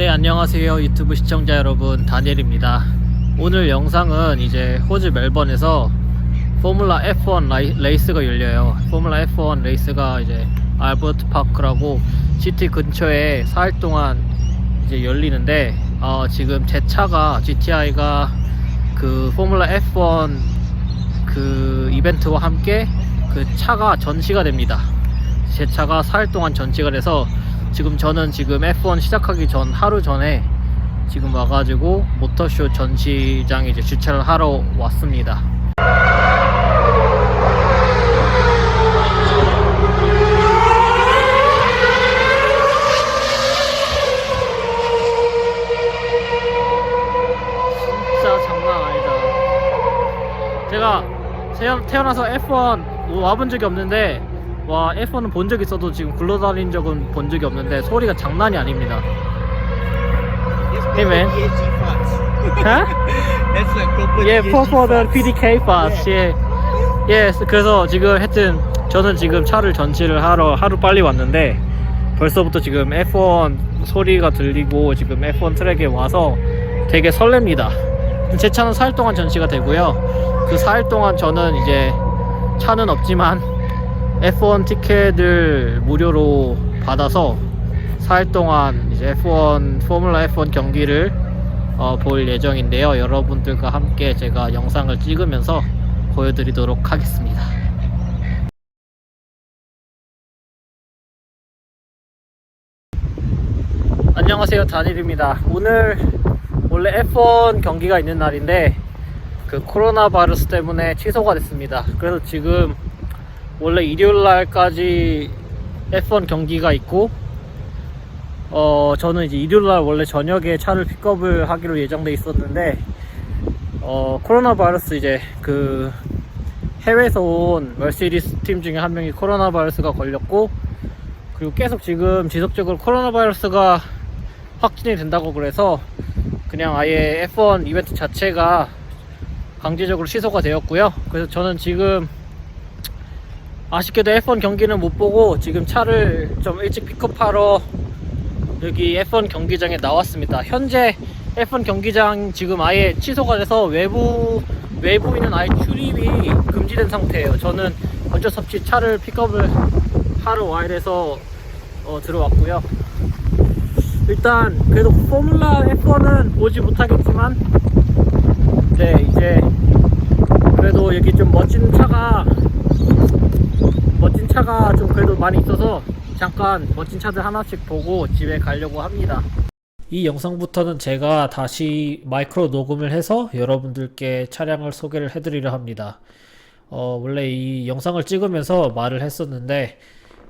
네 안녕하세요 유튜브 시청자 여러분. 다니엘입니다. 오늘 영상은 이제 호주 멜번에서 포뮬라 F1 라이, 레이스가 열려요. 포뮬라 F1 레이스가 이제 알버트 파크라고 GT 근처에 4일 동안 이제 열리는데 어, 지금 제 차가 GTI가 그 포뮬라 F1 그 이벤트와 함께 그 차가 전시가 됩니다. 제 차가 4일 동안 전시가 돼서 지금 저는 지금 F1 시작하기 전 하루 전에 지금 와가지고 모터쇼 전시장에 이제 주차를 하러 왔습니다. 진짜 장난 아니다. 제가 태어- 태어나서 F1 와본 적이 없는데 와 F1은 본 적 있어도 지금 굴러다닌 적은 본 적이 없는데 소리가 장난이 아닙니다. Hey man. Huh? ESG for for the. PDK bus. 예. 예, 그래서 지금 하여튼 저는 지금 차를 전시를 하러 하루 빨리 왔는데 벌써부터 지금 F1 소리가 들리고 지금 F1 트랙에 와서 되게 설렙니다. 제 차는 4일 동안 전시가 되고요. 그 4일 동안 저는 이제 차는 없지만 F1 티켓을 무료로 받아서 4일 동안 이제 F1 포뮬라 F1 경기를 어, 볼 예정인데요. 여러분들과 함께 제가 영상을 찍으면서 보여드리도록 하겠습니다. 안녕하세요. 다닐입니다. 오늘 원래 F1 경기가 있는 날인데 그 코로나 바이러스 때문에 취소가 됐습니다. 그래서 지금 원래 일요일 날까지 F1 경기가 있고 어 저는 이제 일요일 날 원래 저녁에 차를 픽업을 하기로 예정돼 있었는데 어 코로나 바이러스 이제 그 해외에서 온 멀시디스 팀 중에 한 명이 코로나 바이러스가 걸렸고 그리고 계속 지금 지속적으로 코로나 바이러스가 확진이 된다고 그래서 그냥 아예 F1 이벤트 자체가 강제적으로 취소가 되었고요. 그래서 저는 지금 아쉽게도 F1 경기는 못 보고 지금 차를 좀 일찍 픽업하러 여기 F1 경기장에 나왔습니다. 현재 F1 경기장 지금 아예 취소가 돼서 외부 외부인은 아예 출입이 금지된 상태예요. 저는 어쩔 수 없이 차를 픽업을 하러 와야 돼서 어, 들어왔고요. 일단 그래도 포뮬라 F1은 보지 못하겠지만 네 이제 그래도 여기 좀 멋진 차가 멋진 차가 좀 그래도 많이 있어서 잠깐 멋진 차들 하나씩 보고 집에 가려고 합니다. 이 영상부터는 제가 다시 마이크로 녹음을 해서 여러분들께 차량을 소개를 해드리려 합니다. 어, 원래 이 영상을 찍으면서 말을 했었는데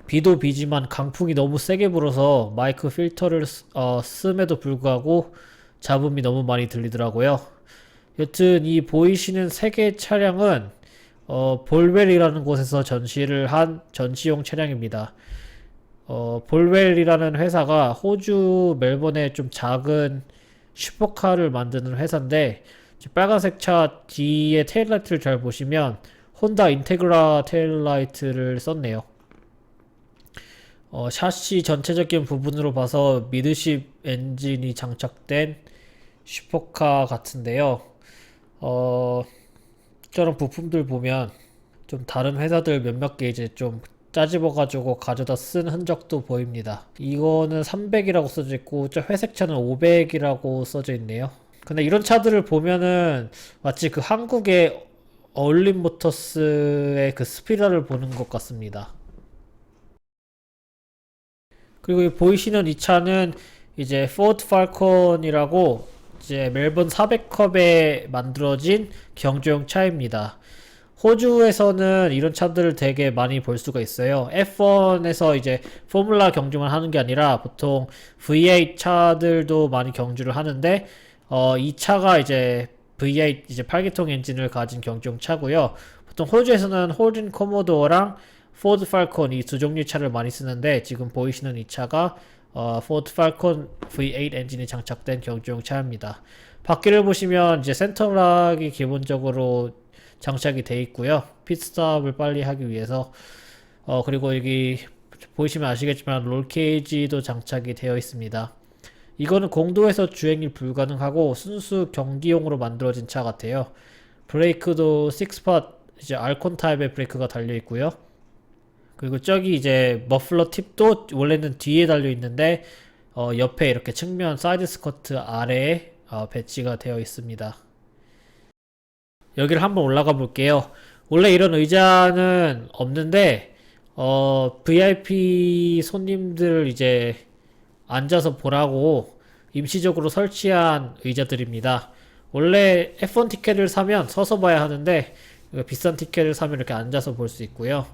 비도 비지만 강풍이 너무 세게 불어서 마이크 필터를 쓰- 어, 씀에도 불구하고 잡음이 너무 많이 들리더라고요. 여튼 이 보이시는 세 개의 차량은 어, 볼웰이라는 곳에서 전시를 한 전시용 차량입니다. 어, 볼웰이라는 회사가 호주 멜번에 좀 작은 슈퍼카를 만드는 회사인데 빨간색 차 뒤에 테일라이트를 잘 보시면 혼다 인테그라 테일라이트를 썼네요. 어, 샤시 전체적인 부분으로 봐서 미드십 엔진이 장착된 슈퍼카 같은데요. 어, 저런 부품들 보면 좀 다른 회사들 몇몇 개 이제 좀 짜집어가지고 가져다 쓴 흔적도 보입니다. 이거는 300이라고 써져 있고, 저 회색 차는 500이라고 써져 있네요. 근데 이런 차들을 보면은 마치 그 한국의 어울림 모터스의 그 스피라를 보는 것 같습니다. 그리고 이 보이시는 이 차는 이제 포드 팔콘이라고 이제 멜번 400컵에 만들어진 경주용 차입니다. 호주에서는 이런 차들을 되게 많이 볼 수가 있어요. F1에서 이제 포뮬라 경주만 하는 게 아니라 보통 V8 차들도 많이 경주를 하는데 어, 이 차가 이제 V8 이제 8기통 엔진을 가진 경주용 차고요. 보통 호주에서는 홀든 코모도어랑 포드 팔콘 이 두 종류 차를 많이 쓰는데 지금 보이시는 이 차가 어, 포드 팔콘 V8 엔진이 장착된 경주용 차입니다. 바퀴를 보시면 이제 센터락이 기본적으로 장착이 돼 있고요. 핏스탑을 빨리 하기 위해서 어 그리고 여기 보시면 아시겠지만 롤케이지도 장착이 되어 있습니다. 이거는 공도에서 주행이 불가능하고 순수 경기용으로 만들어진 차 같아요. 브레이크도 6스팟 이제 알콘 타입의 브레이크가 달려 있고요. 그리고 저기 이제 머플러 팁도 원래는 뒤에 달려 있는데 어, 옆에 이렇게 측면 사이드 스커트 아래에 어, 배치가 되어 있습니다. 여기를 한번 올라가 볼게요. 원래 이런 의자는 없는데 어, VIP 손님들 이제 앉아서 보라고 임시적으로 설치한 의자들입니다. 원래 F1 티켓을 사면 서서 봐야 하는데 비싼 티켓을 사면 이렇게 앉아서 볼 수 있고요.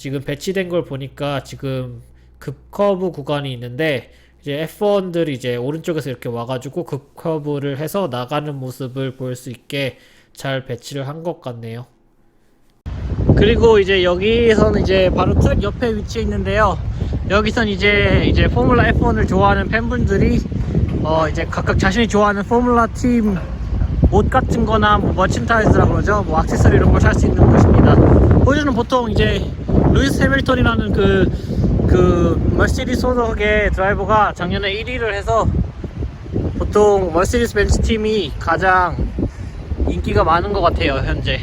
지금 배치된 걸 보니까 지금 급커브 구간이 있는데 이제 F1들이 이제 오른쪽에서 이렇게 와가지고 급커브를 해서 나가는 모습을 볼 수 있게 잘 배치를 한 것 같네요. 그리고 이제 여기서는 이제 바로 트랙 옆에 위치해 있는데요. 여기선 이제 이제 포뮬라 F1을 좋아하는 팬분들이 어 이제 각각 자신이 좋아하는 포뮬라 팀 옷 같은 거나 뭐 머친타이즈라 그러죠. 뭐 액세서리 이런 걸 살 수 있는 곳입니다. 호주는 보통 이제 루이스 해밀턴이라는 그, 그, 머시디스 소속의 드라이버가 작년에 1위를 해서 보통 머시디스 벤츠 팀이 가장 인기가 많은 것 같아요, 현재.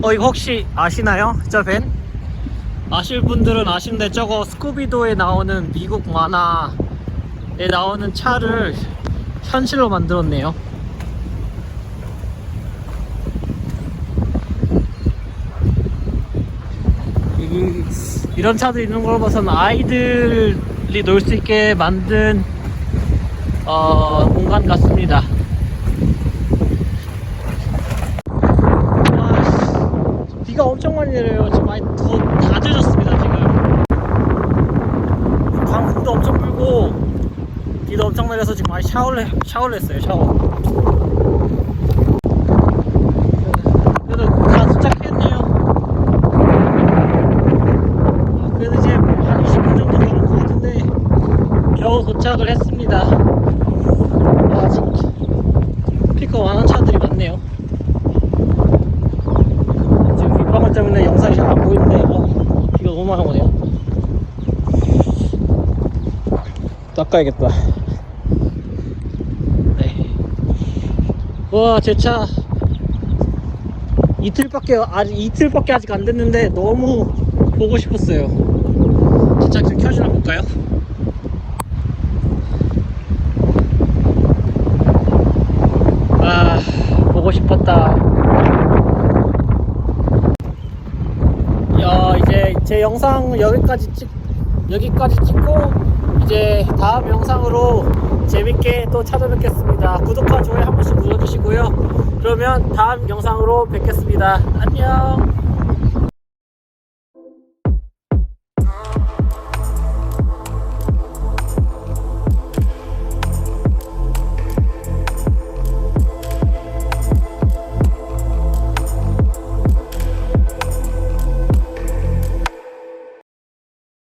어, 이거 혹시 아시나요? 저 벤? 아실 분들은 아시는데 저거 스쿠비도에 나오는 미국 만화에 나오는 차를 현실로 만들었네요. 이, 이런 차도 있는 걸 봐서는 아이들이 놀 수 있게 만든 어, 공간 같습니다. 와, 씨, 비가 엄청 많이 내려요. 지금 많이 더, 다 젖었습니다, 지금. 강풍도 엄청 불고, 엄청 내려서 지금 많이 샤워를, 해- 샤워를 했어요, 샤워. 그래도 다 도착했네요. 아, 그래도 이제 한 20분 정도 걸은 것 같은데, 겨우 도착을 했습니다. 아, 지금 피커 많은 차들이 많네요. 지금 빗방울 때문에 영상이 잘 안 보이는데 어, 비가 너무 많이 오네요 닦아야겠다 네. 와 제 차. 이틀밖에 아직 이틀밖에 아직 안 됐는데 너무 보고 싶었어요. 제차좀 켜주나 볼까요? 아 보고 싶었다. 야 이제 제 영상 여기까지 찍 여기까지 찍고 이제 다음 영상으로 재밌게 또 찾아뵙겠습니다. 구독과 좋아요 한 번씩 눌러주시고요. 그러면 다음 영상으로 뵙겠습니다. 안녕